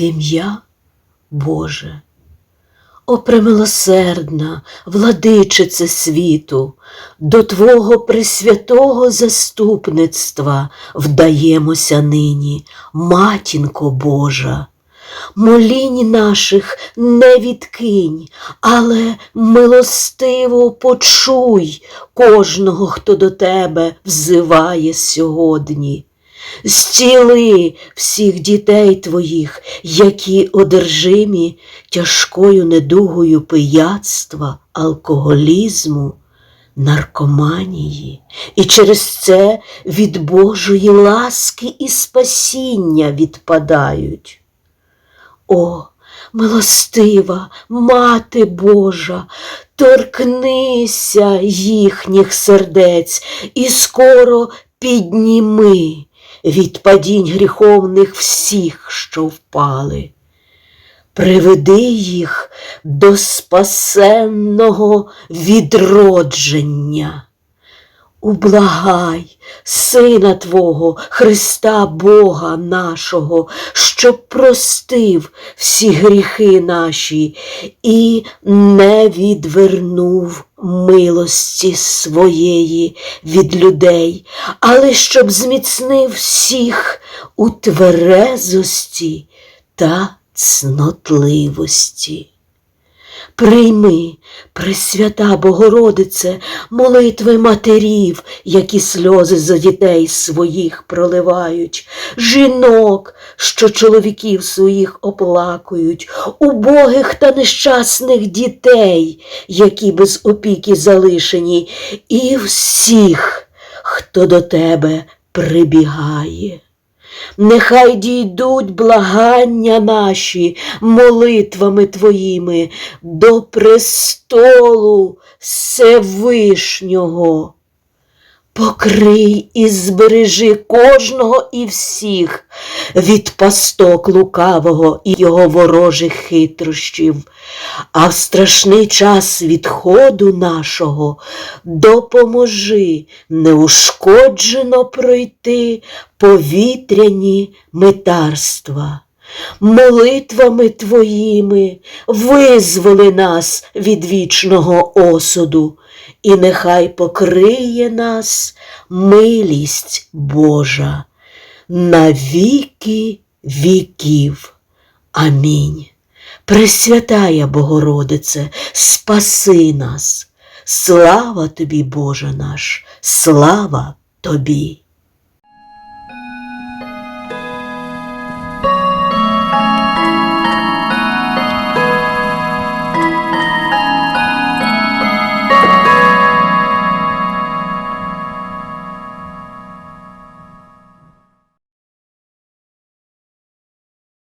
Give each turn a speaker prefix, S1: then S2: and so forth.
S1: ім'я Боже. О, премилосердна, владичице світу, до Твого пресвятого заступництва вдаємося нині, матінко Божа. Молінь наших не відкинь, але милостиво почуй кожного, хто до тебе взиває сьогодні. Зціли всіх дітей твоїх, які одержимі тяжкою недугою пияцтва, алкоголізму, наркоманії, і через це від Божої ласки і спасіння відпадають. О, милостива, Мати Божа, торкнися їхніх сердець і скоро підніми від падінь гріховних всіх, що впали. Приведи їх до спасенного відродження. Ублагай Сина Твого, Христа Бога нашого, щоб простив всі гріхи наші і не відвернув милості своєї від людей, але щоб зміцнив всіх у тверезості та цнотливості. Прийми, Пресвята Богородице, молитви матерів, які сльози за дітей своїх проливають, жінок, що чоловіків своїх оплакують, убогих та нещасних дітей, які без опіки залишені, і всіх, хто до тебе прибігає. Нехай дійдуть благання наші молитвами Твоїми до престолу Всевишнього. Покрий і збережи кожного і всіх від пасток лукавого і його ворожих хитрощів, а в страшний час відходу нашого допоможи неушкоджено пройти повітряні митарства. Молитвами Твоїми визволи нас від вічного осуду, і нехай покриє нас милість Божа на віки віків. Амінь. Пресвятая Богородице, спаси нас. Слава тобі, Боже наш, слава тобі.